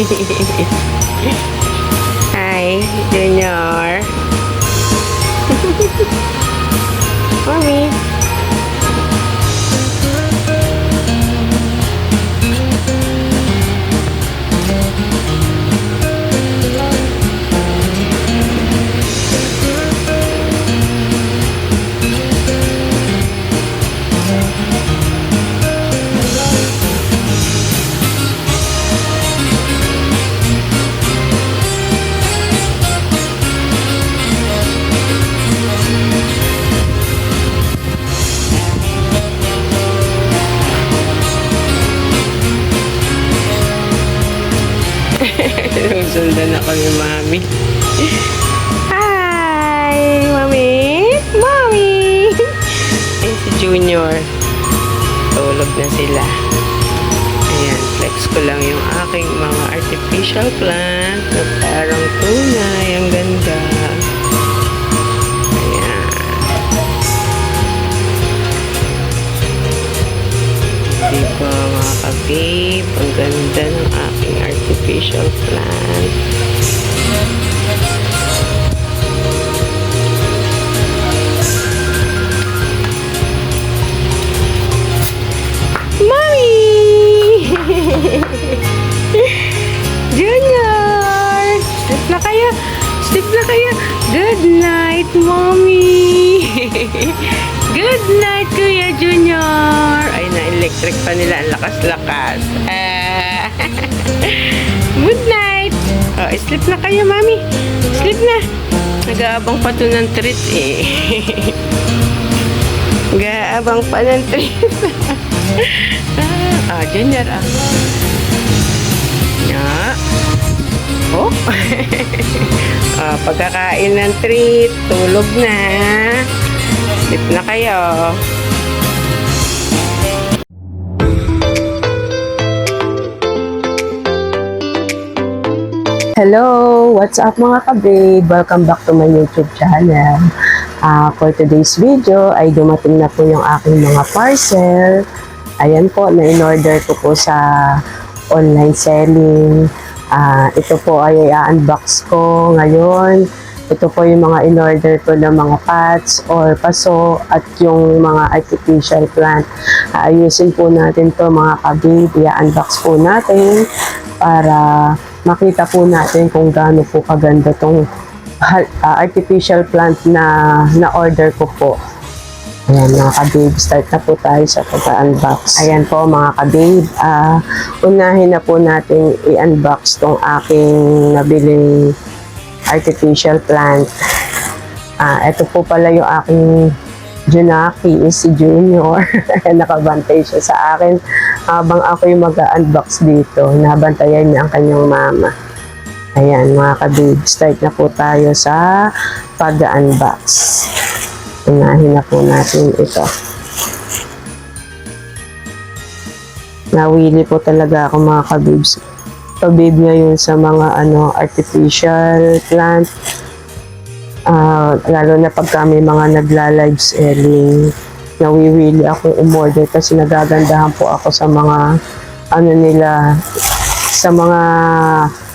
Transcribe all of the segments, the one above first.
Hi, Junior. Mommy. Sundan ako ni Mami. Hi, Mami. Mami. Ayun si Junior. Tulog na sila. Ayan, flex ko lang yung aking mga artificial plant na parang tunay. Ang ganda. Ayan. Di ba mga ka-babe? Ang ganda ng aking artificial plant. Mommy! Junior! Sleep na kayo! Sleep na kayo! Good night, Mommy! Good night, Kuya Junior! Ay, na-electric pa nila. Ang lakas-lakas. Ah. Sleep na kayo, Mami. Sleep na. Nag-aabang pa to ng treat eh. Nag-aabang pa ng treat. ah, Junior ah. Ya. Oh. ah, pagkakain ng treat, tulog na. Sleep na kayo. Hello! What's up mga kababe? Welcome back to my YouTube channel. Ah, for today's video ay dumating na po yung aking mga parcel. Ayan po, na in-order ko po sa online selling. Ah, ito po ay i-unbox ko ngayon. Ito po yung mga in-order ko ng mga pots or paso at yung mga artificial plant. Aayusin po natin to mga kababe. I-unbox po natin para makita po natin kung gaano po kaganda tong ah, artificial plant na na-order ko po. Ayan mga kababe, start na po tayo sa pag-unbox. Ayan po mga kababe, ah, unahin na po natin i-unbox tong aking nabiling artificial plant. Ah, ito po pala yung aking Junaki is si Junior. Nakabantay siya sa akin habang ako yung mag-unbox dito. Nabantayan niya ang kanyang mama. Ayan mga kabig, start na po tayo sa pag-unbox. Unahin na po natin ito. Nawili po talaga ako mga kabibs. Pabib ngayon sa mga ano artificial plant. Ah, lalo na pag kami mga nagla-live selling, nawiwili akong umorder kasi nagagandahan po ako sa mga ano nila, sa mga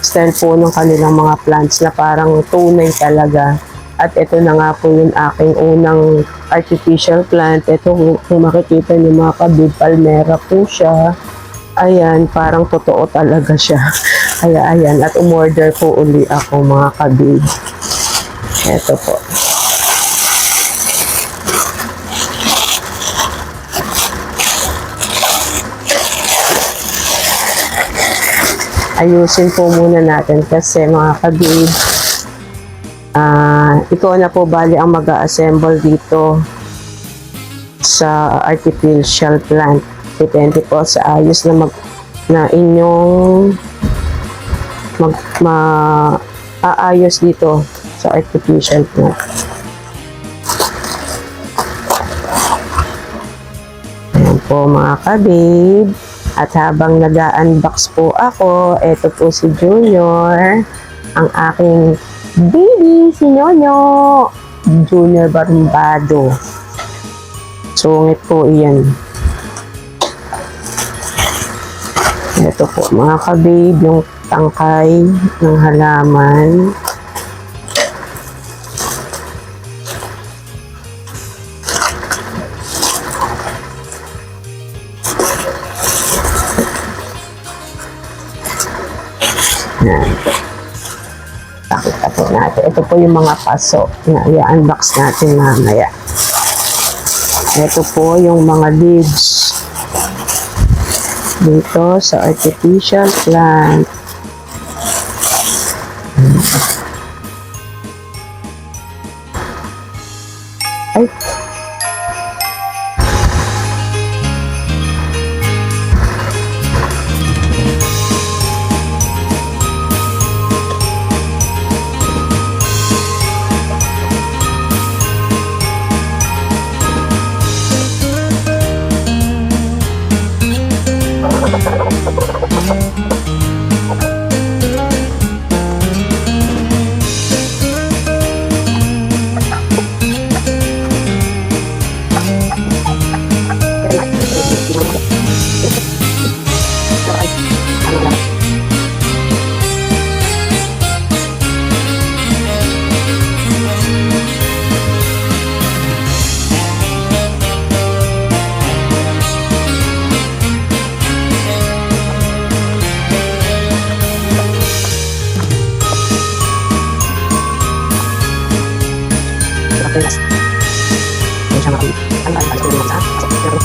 style po ng kanilang mga plants na parang tunay talaga. At ito na nga po yung aking unang artificial plant. Ito kung makikita niyo mga kabib, palmera po siya. Ayan, parang totoo talaga siya. Kaya ayan, at umorder po uli ako mga kabib. Ito po. Ayusin po muna natin kasi mga kabib, ah ikaw na po bali ang mag-assemble dito sa artificial plant. Depende po sa ayos na mag na inyong mag ma aayos dito sa artificial plant. Ayan po mga kabib. At habang nag-unbox po ako, eto po si Junior, ang aking baby, si Nyonyo, Junior Barumbado. Sungit po iyan. Ito po mga kabib, yung tangkay ng halaman. Yan. Pakita po natin. Ito po yung mga paso na i-unbox natin mamaya. Ito po yung mga leaves dito sa artificial plant.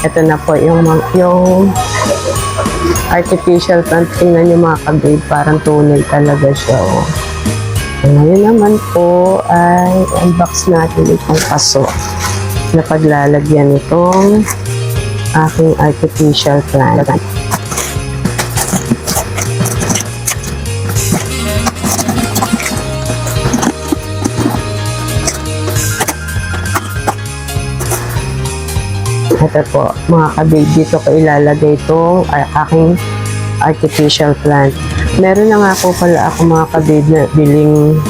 Ito na po yung, yung artificial plant. Tingnan nyo mga kabib, parang tunay talaga siya. Oh. Ngayon naman po ay unbox natin itong paso na paglalagyan itong aking artificial plant. Ito po, mga kabig, dito ko ilalagay itong a- aking artificial plant. Meron na nga po pala ako mga kabig na biling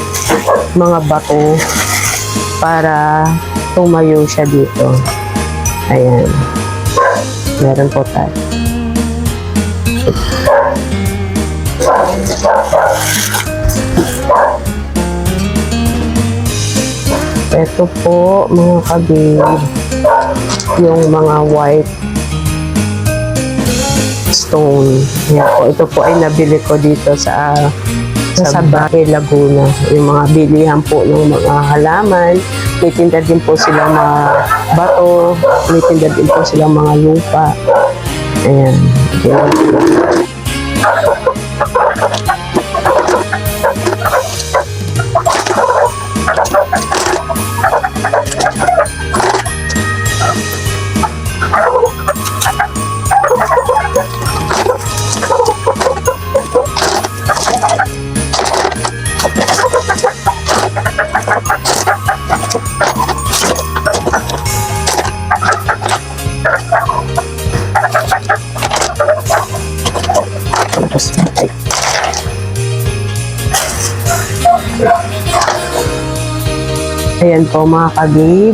mga bato para tumayo siya dito. Ayan. Meron po tayo. Ito po mga kabig yung mga white stone. Yan po. Ito po ay nabili ko dito sa sa Sabake, Laguna. Yung mga bilihan po ng mga halaman. May tinda din po silang mga bato. May tinda din po silang mga lupa. Ayan. Ayan. Ayan po mga kabib.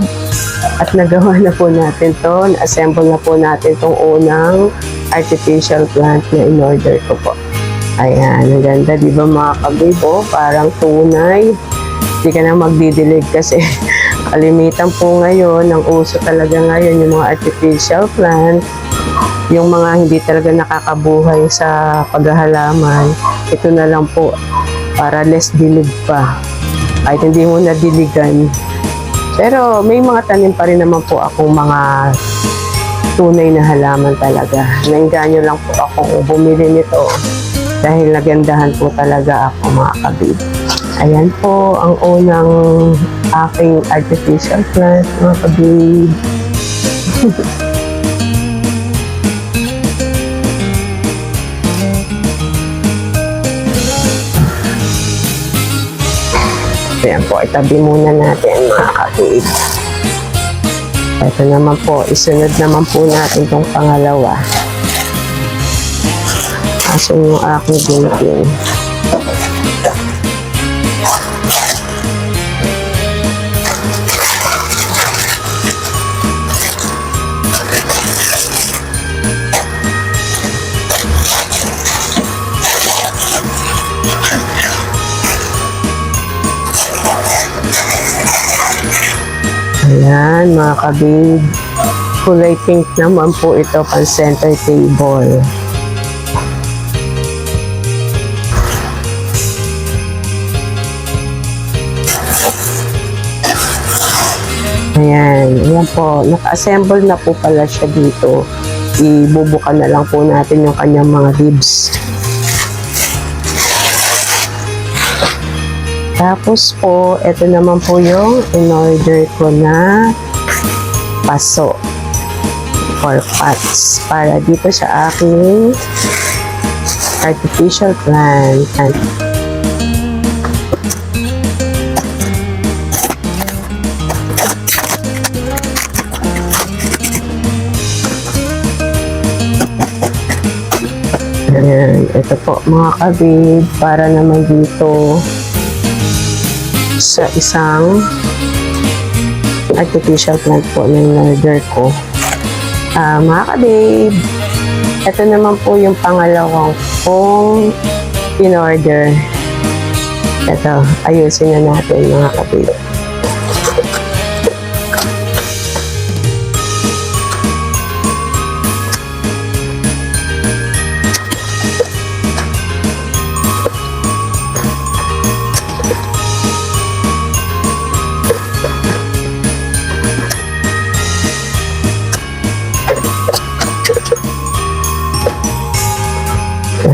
At nagawa na po natin to. Na-assemble na po natin tong unang artificial plant na in-order ko po. Ayan, ang ganda, di ba mga kabib? Oh, parang tunay. Hindi ka na magdidilig kasi kalimitan po ngayon, ang uso talaga ngayon yung mga artificial plant yung mga hindi talaga nakakabuhay sa paghahalaman, ito na lang po para less dilig pa. Kahit hindi mo nadiligan. Pero may mga tanim pa rin naman po akong mga tunay na halaman talaga. Nainganyo lang po akong bumili nito dahil nagandahan po talaga ako mga kabib. Ayan po ang unang aking artificial plant mga kabib. Ayan po, itabi muna natin mga kapig. Ito naman po, isunod naman po natin itong pangalawa. Aso yung aking gintin. Ayan, mga kabib. Kulay pink naman po ito pang center table. Ayan, ayan po. Naka-assemble na po pala siya dito. Ibubukan na lang po natin yung kanyang mga ribs. Tapos po, ito naman po yung in-order ko na paso or pots para dito sa aking artificial plant. Ayan, ito po mga kabig para naman dito sa isang artificial plant po na in-order ko. Ah, mga kabib, ito naman po yung pangalawang pong in-order. Ito, ayusin na natin mga kabib.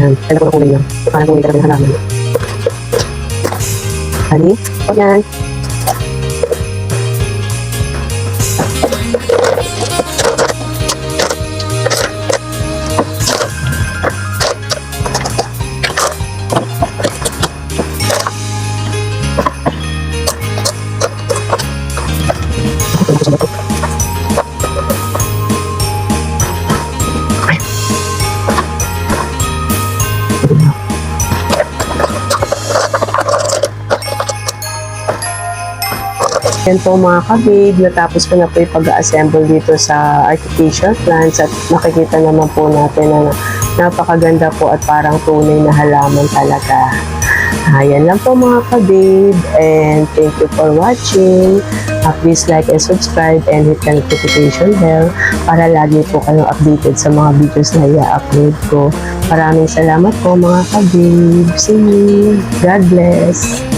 Ayan, ito po kulay niya. Parang kulay talaga ng halaman. Hali, o yan. Yan po mga kabib, natapos ko na po yung pag-assemble dito sa artificial plants at makikita naman po natin na napakaganda po at parang tunay na halaman talaga. Ayan lang po mga kabib and thank you for watching. Uh, please like and subscribe and hit the notification bell para lagi po kayong updated sa mga videos na i-upload ko. Maraming salamat po mga kabib. See you. God bless.